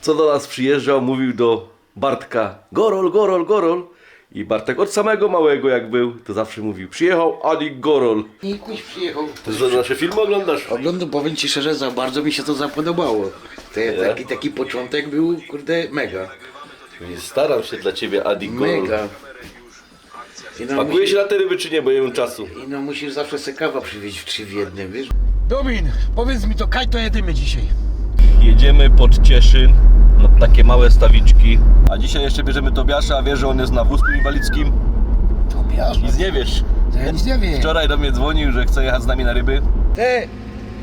co do nas przyjeżdżał, mówił do Bartka Gorol, Gorol, Gorol. I Bartek od samego małego jak był, to zawsze mówił przyjechał Adik Gorol. I kuś przyjechał. To za nasze filmy oglądasz? Oglądam, powiem Ci szczerze, za bardzo mi się to zapodobało. Te, taki, taki początek był, kurde, mega. Staram się dla ciebie Adik Gorol. Mega. I no, Pakuje się na te ryby czy nie, bo nie mam czasu. I no musisz zawsze se kawa przywieźć w trzy w jednym, wiesz? Domin, powiedz mi to, kaj to jedymy dzisiaj. Jedziemy pod Cieszyn na takie małe stawiczki. A dzisiaj jeszcze bierzemy Tobiasza, a wiesz, że on jest na wózku inwalidzkim? Tobiasz, Nic nie wiesz. ja nic nie wiem. Wczoraj do mnie dzwonił, że chce jechać z nami na ryby. Ty,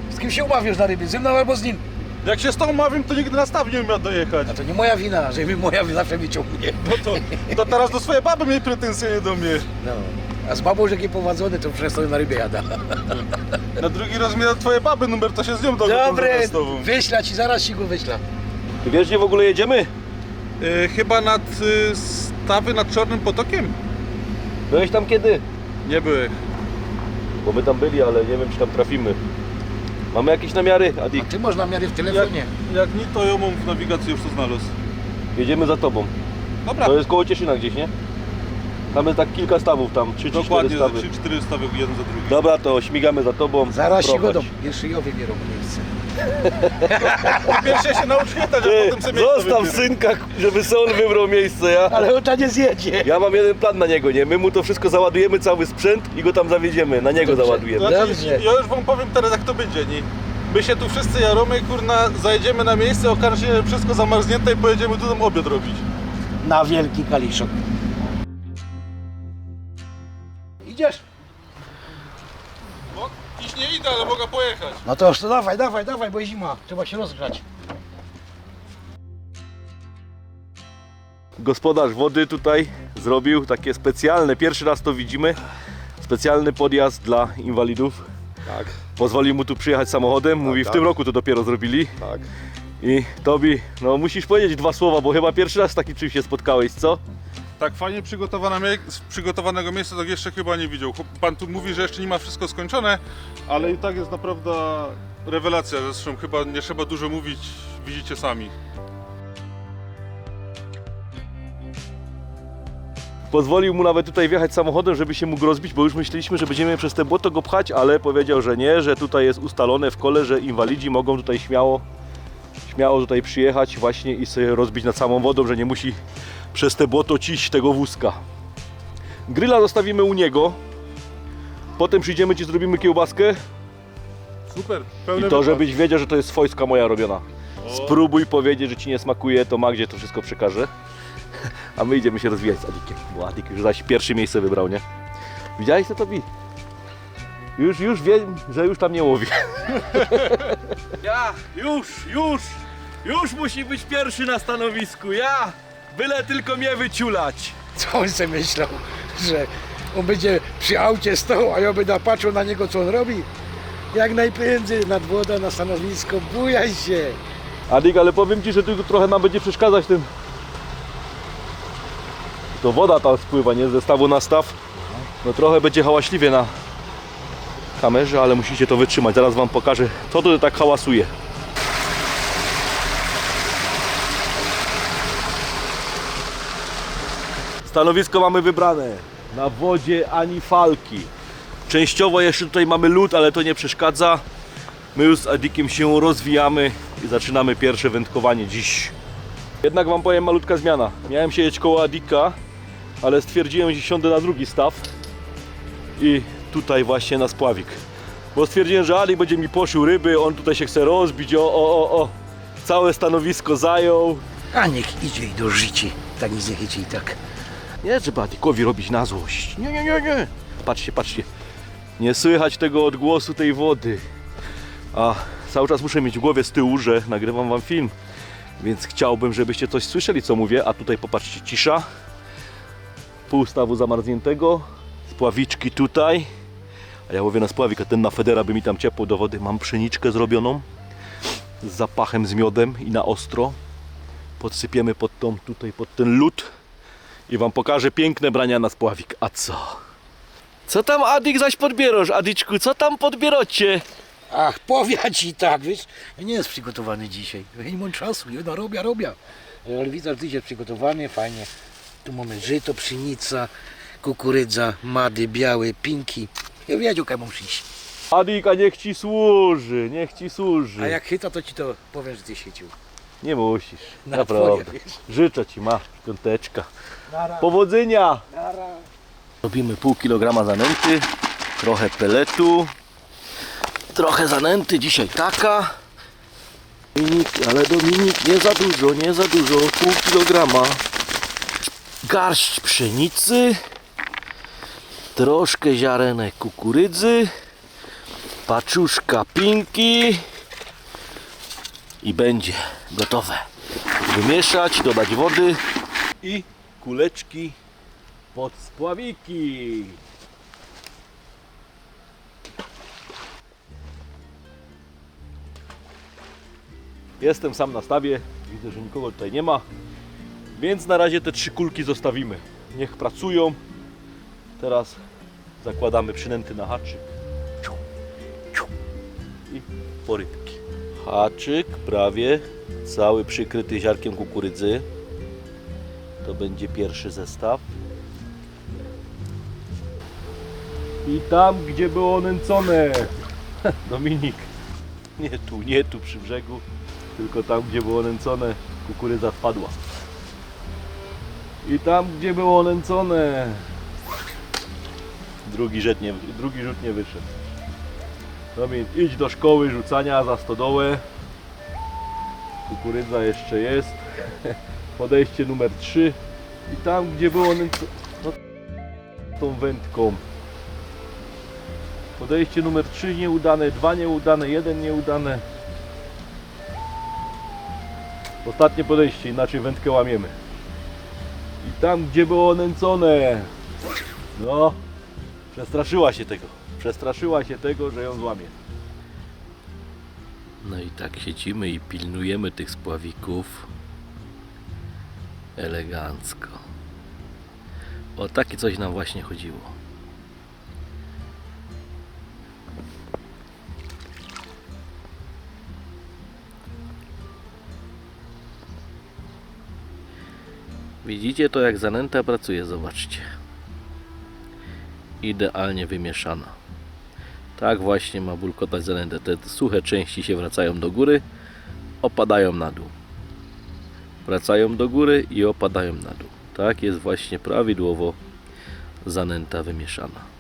z kim się umawiasz na ryby? Ze mną albo z nim? Jak się z tą umawiam, to nigdy na staw nie umiał dojechać. A to nie moja wina, że mi moja zawsze wyciągnie. No to, to teraz do swojej baby miej pretensje, nie do mnie. No. A z babą, że jakie prowadzony, to przez to na rybie jada. Na drugi do twojej baby numer, to się z nią dogadam Dobry, z tobą. wyśla ci, zaraz ci go wyśla. Wiesz, gdzie w ogóle jedziemy? Y, chyba nad y, stawy nad Czarnym Potokiem? Byłeś tam kiedy? Nie były. Bo my tam byli, ale nie wiem, czy tam trafimy. Mamy jakieś namiary, A Adik? ty można miary w Jak, telefonie. jak nie, to ją mam w nawigacji już to znalazł. Jedziemy za tobą. Dobra, To jest koło Cieszyna gdzieś, nie? Tam jest tak kilka stawów tam, 3 czy 4 dokładnie za stawy. 3-4 stawy jeden za drugim. Dobra, to śmigamy za tobą. Zaraz ci Prowadź. godą. Jeszcze ja wybierą miejsce. Pierwsze się naucz chytać, a Ty, potem sobie zostaw synka, żeby sobie on wybrał miejsce, ja? Ale on ta nie zjedzie. Ja mam jeden plan na niego, nie? My mu to wszystko załadujemy, cały sprzęt i go tam zawiedziemy, na niego Dobrze. załadujemy. Znaczy, Dobrze. ja już wam powiem teraz jak to będzie, nie? My się tu wszyscy jaromy, kurna, zajedziemy na miejsce, okaże się, że wszystko zamarznięte i pojedziemy tu tam obiad robić. Na wielki kaliszok. Idziesz? No, dziś nie idę, ale mogę pojechać. No to, to dawaj, dawaj, dawaj, bo jest zima. Trzeba się rozgrzać. Gospodarz wody tutaj zrobił takie specjalne, pierwszy raz to widzimy, specjalny podjazd dla inwalidów. Tak, Pozwolił mu tu przyjechać samochodem, mówi w tak. tym roku to dopiero zrobili. tak. I Tobi, no musisz powiedzieć dwa słowa, bo chyba pierwszy raz z takim czymś się spotkałeś, co? Tak fajnie przygotowanego miejsca tak jeszcze chyba nie widział. Pan tu mówi, że jeszcze nie ma wszystko skończone, ale i tak jest naprawdę rewelacja. Zresztą chyba nie trzeba dużo mówić, widzicie sami. Pozwolił mu nawet tutaj wjechać samochodem, żeby się mógł rozbić, bo już myśleliśmy, że będziemy przez te błoto go pchać, ale powiedział, że nie, że tutaj jest ustalone w kole, że inwalidzi mogą tutaj śmiało, śmiało tutaj przyjechać właśnie i sobie rozbić nad samą wodą, że nie musi przez te błoto ciść tego wózka. Gryla zostawimy u niego, potem przyjdziemy Ci, zrobimy kiełbaskę Super, i to, żebyś wiedział, że to jest swojska moja robiona. Spróbuj powiedzieć, że Ci nie smakuje, to Magdzie to wszystko przekaże. A my idziemy się rozwijać z Adikiem, bo Adik już zaś pierwsze miejsce wybrał, nie? Widziałeś co to bi? Już, już wiem, że już tam nie łowi. Ja, już, już, już musi być pierwszy na stanowisku, ja! Byle tylko mnie wyciulać. Co on sobie myślał? Że on będzie przy aucie stał, a ja będę patrzył na niego, co on robi? Jak najprędzej nad wodę, na stanowisko, bujaj się. Adik, ale powiem Ci, że tu trochę nam będzie przeszkadzać tym. To woda tam spływa, nie? Ze stawu na staw. No trochę będzie hałaśliwie na kamerze, ale musicie to wytrzymać. Zaraz Wam pokażę, co tu tak hałasuje. Stanowisko mamy wybrane. Na wodzie ani falki. Częściowo jeszcze tutaj mamy lód, ale to nie przeszkadza. My już z Adikiem się rozwijamy i zaczynamy pierwsze wędkowanie dziś. Jednak Wam powiem malutka zmiana. Miałem siedzieć koło Adika, ale stwierdziłem, że siądę na drugi staw i tutaj właśnie na spławik. Bo stwierdziłem, że Adik będzie mi poszył ryby, on tutaj się chce rozbić, o, o, o, o. Całe stanowisko zajął. A niech idzie i do życi. Tak nic nie chyci i tak. Nie trzeba Adikowi robić na złość. Nie, nie, nie, nie. Patrzcie, patrzcie. Nie słychać tego odgłosu tej wody. A cały czas muszę mieć w głowie z tyłu, że nagrywam wam film. Więc chciałbym, żebyście coś słyszeli, co mówię. A tutaj popatrzcie, cisza. Pół stawu zamarzniętego. Spławiczki tutaj. A ja łowię na spławik, a ten na federa by mi tam ciepło do wody. Mam pszeniczkę zrobioną. Z zapachem, z miodem i na ostro. Podsypiemy pod tą, tutaj, pod ten lód i wam pokażę piękne brania na spławik. A co? Co tam Adik zaś podbierasz, Adiczku? Co tam podbierocie? Ach, powie ci tak, wiesz? Nie jest przygotowany dzisiaj. Ja nie mam czasu, ja no robię, robię. Ale widzę, że ty jest przygotowany, fajnie. Tu mamy żyto, pszenica, kukurydza, mady, białe, pinki. Ja wiedział, jak mam przyjść. Adik, a niech ci służy, niech ci służy. A jak chyta, to ci to powiem, że ty świecił. Nie musisz, Na naprawdę. twoje. Życzę ci, ma, piąteczka. Nara, Powodzenia! nara. Robimy pół kilograma zanęty, trochę peletu, trochę zanęty, dzisiaj taka. Dominik, ale Dominik, nie za dużo, nie za dużo, pół kilograma. Garść pszenicy, troszkę ziarenek kukurydzy, paczuszka pinki i będzie gotowe. Wymieszać, dodać wody i kuleczki pod spławiki. Jestem sam na stawie, widzę, że nikogo tutaj nie ma, więc na razie te trzy kulki zostawimy. Niech pracują. Teraz zakładamy przynęty na haczyk. I porybki. Haczyk prawie cały przykryty ziarkiem kukurydzy. To będzie pierwszy zestaw. I tam, gdzie było nęcone. Dominik. Nie tu, nie tu przy brzegu, tylko tam, gdzie było nęcone, kukurydza wpadła. I tam, gdzie było nęcone. Drugi rzut nie, drugi rzut nie wyszedł. Dominik, idź do szkoły rzucania za stodołę. Kukurydza jeszcze jest. Podejście numer 3. I tam, gdzie było. No, tą wędką. Podejście numer 3 nieudane, 2 nieudane, 1 nieudane. Ostatnie podejście, inaczej wędkę łamiemy. I tam gdzie było nęcone. No, przestraszyła się tego. Przestraszyła się tego, że ją złamie. No i tak siedzimy i pilnujemy tych spławików. Elegancko. O takie coś nam właśnie chodziło. Widzicie to jak zanęta pracuje, zobaczcie. Idealnie wymieszana. Tak właśnie ma bulkotać zanętę. Te suche części się wracają do góry, opadają na dół. Wracają do góry i opadają na dół. Tak jest właśnie prawidłowo zanęta wymieszana.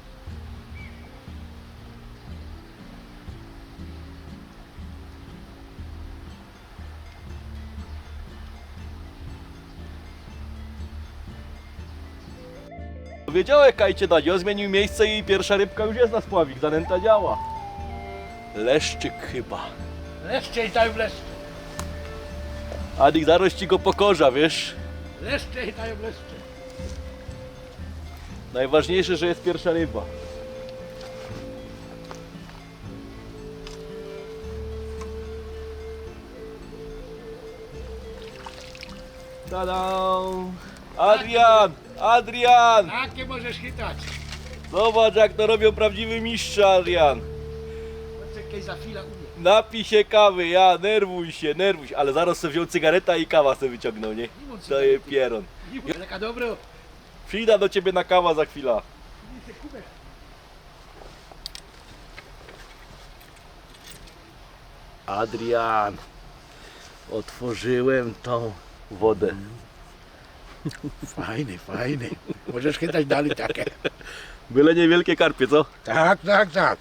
Wiedziałem, Kajcie Dadio, zmienił miejsce i pierwsza rybka już jest na spławik, zanęta działa. Leszczyk chyba. Leszcze i dają leszcze. Adik zaraz ci go pokorza, wiesz? Leszcze i dają leszcze. Najważniejsze, że jest pierwsza ryba. Tada! Adrian! Adrian! Takie możesz chytać. Zobacz jak to robią prawdziwi mistrze, Adrian. Czekaj za chwilę umie. Napij się kawy, ja, nerwuj się, nerwuj się. Ale zaraz sobie wziął cygareta i kawa sobie wyciągnął, nie? mam Daje pieron. Taka dobro. Przyjdę do ciebie na kawa za chwilę. Adrian, otworzyłem tą wodę. Fajny, fajny. Możesz chytać dalej takie. Byle niewielkie karpie, co? Tak, tak, tak.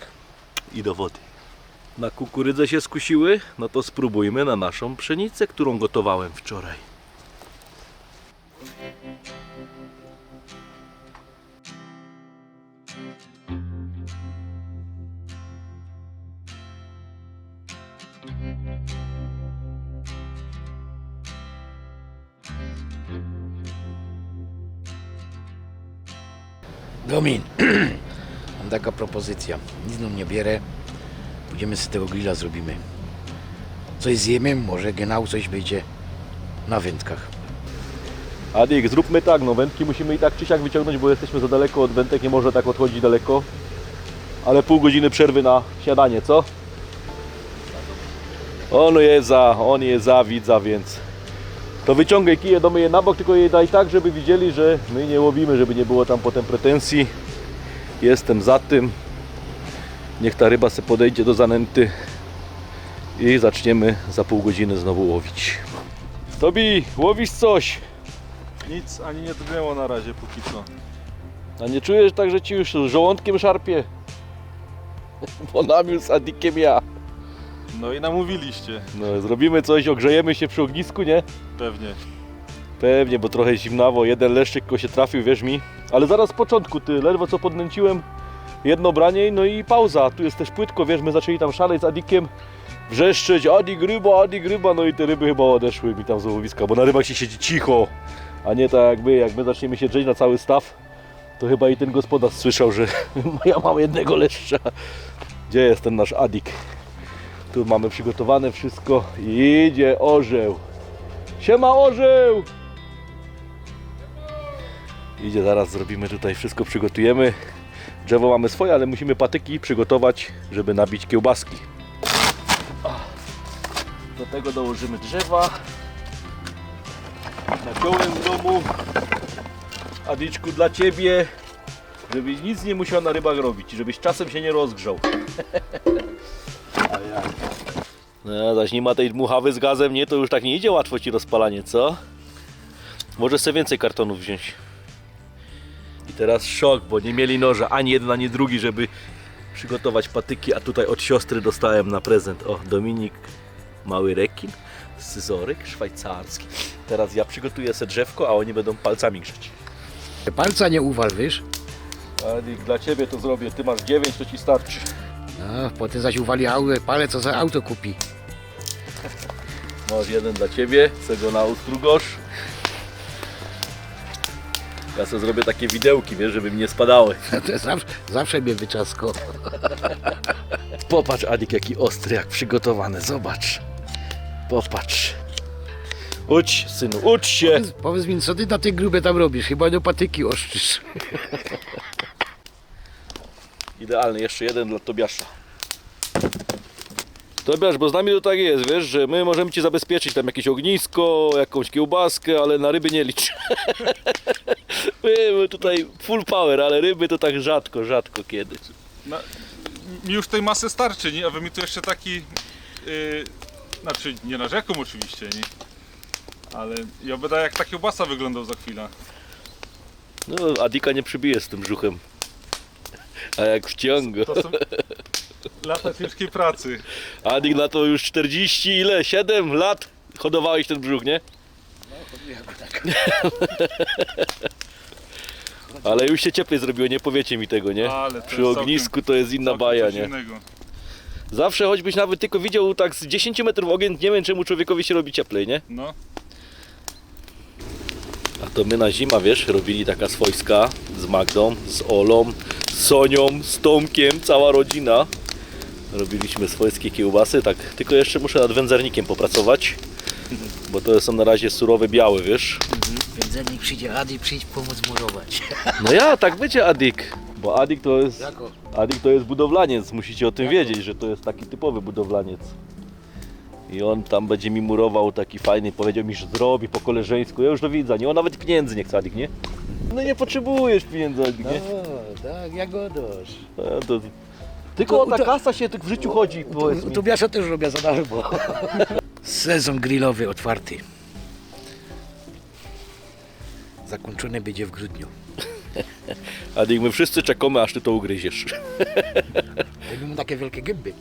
I do wody. Na kukurydzę się skusiły? No to spróbujmy na naszą pszenicę, którą gotowałem wczoraj. Domin, mam taka propozycja. Nic nam nie bierę. Pójdziemy z tego grilla zrobimy. Coś zjemy, może genau coś będzie na wędkach. Adik, zróbmy tak, no wędki musimy i tak czy siak wyciągnąć, bo jesteśmy za daleko od wędek, nie może tak odchodzić daleko. Ale pół godziny przerwy na śniadanie, co? On je za, on je za widza, więc to wyciągaj kije do myje na bok, tylko je daj tak, żeby widzieli, że my nie łowimy, żeby nie było tam potem pretensji. Jestem za tym. Niech ta ryba se podejdzie do zanęty i zaczniemy za pół godziny znowu łowić. Tobi, łowisz coś? Nic ani nie drgnęło na razie póki co. A nie czujesz tak, że ci już żołądkiem szarpie? Bo nam już z Adikiem ja. No i namówiliście, No, zrobimy coś, ogrzejemy się przy ognisku, nie? pewnie. Pewnie, bo trochę zimnawo, jeden leszczyk tylko się trafił, wierz mi. Ale zaraz z początku, ty, ledwo co podnęciłem, jedno branie, no i pauza. Tu jest też płytko, wiesz, my zaczęli tam szaleć z Adikiem, wrzeszczeć, Adik ryba, Adik ryba, no i te ryby chyba odeszły mi tam z łowiska, bo na rybach się siedzi cicho, a nie tak jak my, jak my zaczniemy się drzeć na cały staw, to chyba i ten gospodarz słyszał, że ja mam jednego leszcza. Gdzie jest ten nasz Adik? Tu mamy przygotowane wszystko idzie orzeł. Siema orzeł! Idzie, zaraz zrobimy tutaj wszystko, przygotujemy. Drzewo mamy swoje, ale musimy patyki przygotować, żeby nabić kiełbaski. Do tego dołożymy drzewa. Naciąłem w domu. Adiczku dla Ciebie, żebyś nic nie musiał na rybach robić, żebyś czasem się nie rozgrzał. No, zaś nie ma tej dmuchawy z gazem, nie? To już tak nie idzie łatwo Ci rozpalanie, co? Może sobie więcej kartonów wziąć. I teraz szok, bo nie mieli noża, ani jeden, ani drugi, żeby przygotować patyki, a tutaj od siostry dostałem na prezent. O, Dominik, mały rekin, scyzoryk szwajcarski. Teraz ja przygotuję sobie drzewko, a oni będą palcami grzeć. Palca nie uwal, wiesz? Adik, dla Ciebie to zrobię, Ty masz 9, to Ci starczy. No, potem zaś uwali auto, palec, co za auto kupi. Masz jeden dla Ciebie, chcę go na Ostrugosz. Ja sobie zrobię takie widełki, wiesz, żeby mi nie spadały. To zawsze, zawsze mnie wyczasko. Popatrz, Adik, jaki ostry, jak przygotowany. Zobacz. Popatrz. Ucz, synu, ucz się. Powiedz, powiedz mi, co ty na tej grubie tam robisz? Chyba do patyki oszczysz. Idealny, jeszcze jeden dla Tobiasza. Tobiasz, bo z nami to tak jest, wiesz, że my możemy Ci zabezpieczyć tam jakieś ognisko, jakąś kiełbaskę, ale na ryby nie licz. my, tutaj full power, ale ryby to tak rzadko, rzadko kiedy. Na, mi już tej masy starczy, nie? a wy mi tu jeszcze taki, yy, znaczy nie narzekam oczywiście, nie? Ale ja będę jak ta kiełbasa wyglądał za chwilę. No, Adika nie przybije z tym brzuchem. A jak wciąga. To są lata ciężkiej pracy. Adik na to już 40 ile? 7 lat hodowałeś ten brzuch, nie? Ale już się cieplej zrobiło, nie powiecie mi tego, nie? Ale to Przy jest ognisku to jest inna Całkiem baja, coś nie? innego. Zawsze choćbyś nawet tylko widział tak z 10 metrów ogień, nie wiem czemu człowiekowi się robi cieplej, nie? No, to my na zima, wiesz, robili taka swojska z Magdą, z Olą, z Sonią, z Tomkiem, cała rodzina. Robiliśmy swojskie kiełbasy, tak, tylko jeszcze muszę nad wędzarnikiem popracować, bo to są na razie surowe białe, wiesz. Wędzelnik przyjdzie, Adi, przyjdź pomóc murować. No ja, tak będzie Adik, bo Adik to jest, Jako? Adik to jest budowlaniec, musicie o tym wiedzieć, że to jest taki typowy budowlaniec. I on tam będzie mi murował taki fajny, powiedział mi, że zrobi po koleżeńsku, ja już to widzę, nie? On nawet pieniędzy nie chce Adik, nie? No nie potrzebujesz pieniędzy Adik, No, nie? tak, jak godosz. No, to... Tylko ta kasa się tak w życiu chodzi, powiedz U mi. Tobiasza też robię za darmo. Sezon grillowy otwarty. Zakończony będzie w grudniu. Adik, my wszyscy czekamy, aż ty to ugryziesz. Robimy takie wielkie gęby.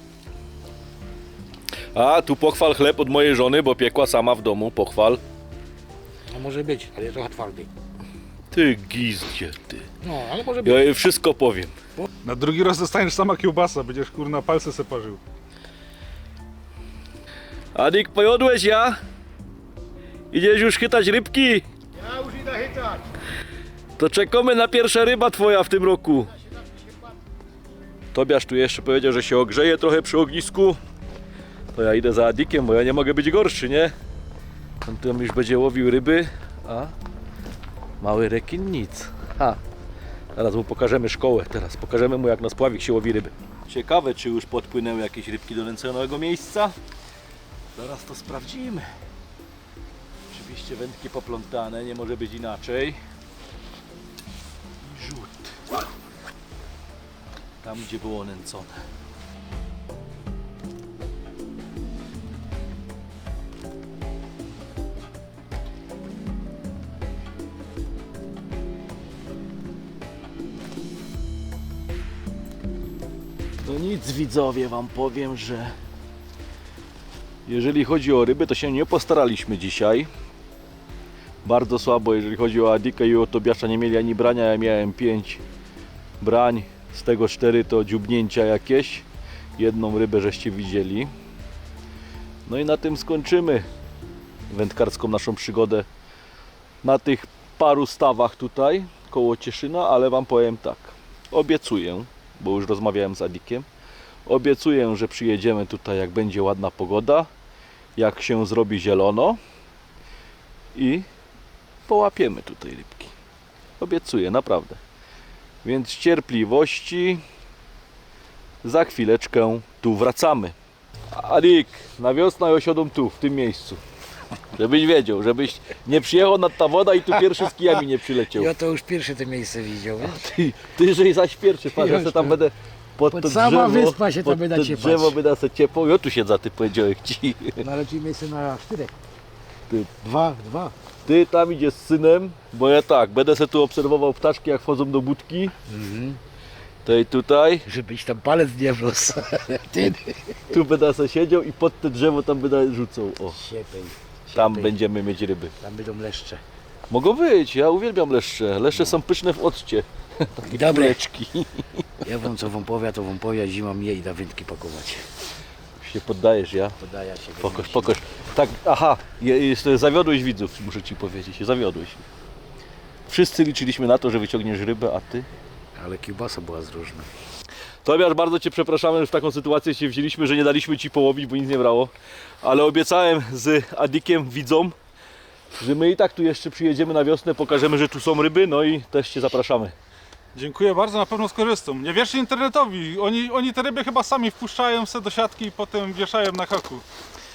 A, tu pochwal chleb od mojej żony, bo piekła sama w domu, pochwal. No może być, ale trochę twardy. Ty gizdzie, ty. No, ale może być. Ja jej wszystko powiem. na drugi raz dostaniesz sama kiełbasa, będziesz kurna palce se parzył. Adik, pojodłeś ja? Idziesz już chytać rybki? Ja już idę chytać. To czekamy na pierwsza ryba twoja w tym roku. Tobiasz tu jeszcze powiedział, że się ogrzeje trochę przy ognisku. To ja idę za Adikiem, bo ja nie mogę być gorszy, nie? On tam już będzie łowił ryby, a mały rekin nic. Ha. Teraz mu pokażemy szkołę, teraz pokażemy mu jak na spławik się łowi ryby. Ciekawe, czy już podpłynęły jakieś rybki do nęconego miejsca. Zaraz to sprawdzimy. Oczywiście wędki poplątane, nie może być inaczej. I rzut. Tam, gdzie było nęcone. No nic widzowie, wam powiem, że jeżeli chodzi o ryby, to się nie postaraliśmy dzisiaj. Bardzo słabo, jeżeli chodzi o Adikę i o Tobiasza, nie mieli ani brania, ja miałem 5 brań, z tego 4 to dziubnięcia jakieś. Jedną rybę żeście widzieli. No i na tym skończymy wędkarską naszą przygodę na tych paru stawach tutaj koło Cieszyna, ale Wam powiem tak, obiecuję, bo już rozmawiałem z Adikiem, obiecuję, że przyjedziemy tutaj jak będzie ładna pogoda, jak się zrobi zielono i połapiemy tutaj rybki. Obiecuję, naprawdę. Więc cierpliwości. Za chwileczkę tu wracamy. Adik, na wiosnę osiądą tu, w tym miejscu. Żebyś wiedział, żebyś nie przyjechał nad ta woda i tu pierwszy z kijami nie przyleciał. Ja to już pierwsze to miejsce widział? Ty, ty zaś pierwszy, patrz, ja se tam będę pod, Pod to sama drzewo, wyspa się tam pod będę to ciepać. drzewo będę se ciepło, ja tu siedzę, ty powiedziałeś ci. No ale miejsce na czterech. Ty. Dwa, dwa. Ty tam idziesz z synem, bo ja tak, będę se tu obserwował ptaszki jak wchodzą do budki. Mhm. Tej tutaj, Żebyś tam palec nie wrósł. Ty. tu będę se siedział i pod te drzewo tam będę rzucał. O, Siepej. Tam siepej. będziemy mieć ryby. Tam będą leszcze. Mogą być, ja uwielbiam leszcze. Leszcze są pyszne w occie. Dobre. Kuleczki. Ja wam co wam powie, to wam powie, zima mnie i da wędki pakować. Się poddajesz, ja? Podaję się. Pokoż, pokoż. Tak, aha, je- jest, zawiodłeś widzów, muszę ci powiedzieć, zawiodłeś. Wszyscy liczyliśmy na to, że wyciągniesz rybę, a ty? Ale kiełbasa była z różna. Tobiasz, bardzo Cię przepraszamy, że w taką sytuację się wzięliśmy, że nie daliśmy Ci połowić, bo nic nie brało. Ale obiecałem z Adikiem widzom, że my i tak tu jeszcze przyjedziemy na wiosnę, pokażemy, że tu są ryby, no i też Cię zapraszamy. Dziękuję bardzo, na pewno skorzystam. Nie wierzcie internetowi, oni, oni te ryby chyba sami wpuszczają se do siatki i potem wieszają na haku.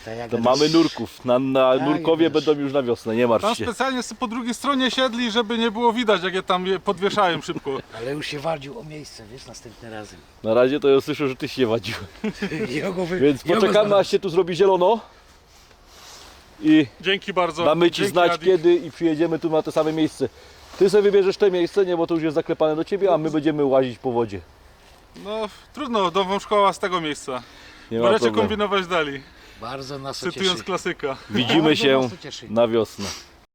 Tak jak To mamy nurków, na, na Tak, nurkowie wiesz. będą już na wiosnę, nie martw Tam się. specjalnie sobie po drugiej stronie siedli, żeby nie było widać, jak je tam je podwieszają szybko. Ale już się waldził o miejsce, wiesz, następnym razem. Na razie to ja słyszę, że Ty się wadził. Wy... Więc poczekamy, aż się tu zrobi zielono. I Dzięki bardzo. Damy Ci Dzięki, znać Adik. kiedy i przyjedziemy tu na to same miejsce. Ty sobie wybierzesz te miejsce, nie, bo to już jest zaklepane do Ciebie, a my będziemy łazić po wodzie. No trudno, dową szkoła z tego miejsca. Nie ma Możecie problemu. kombinować dalej, Bardzo nas cytując klasyka. Widzimy Bardzo się nas to cieszy. na wiosnę.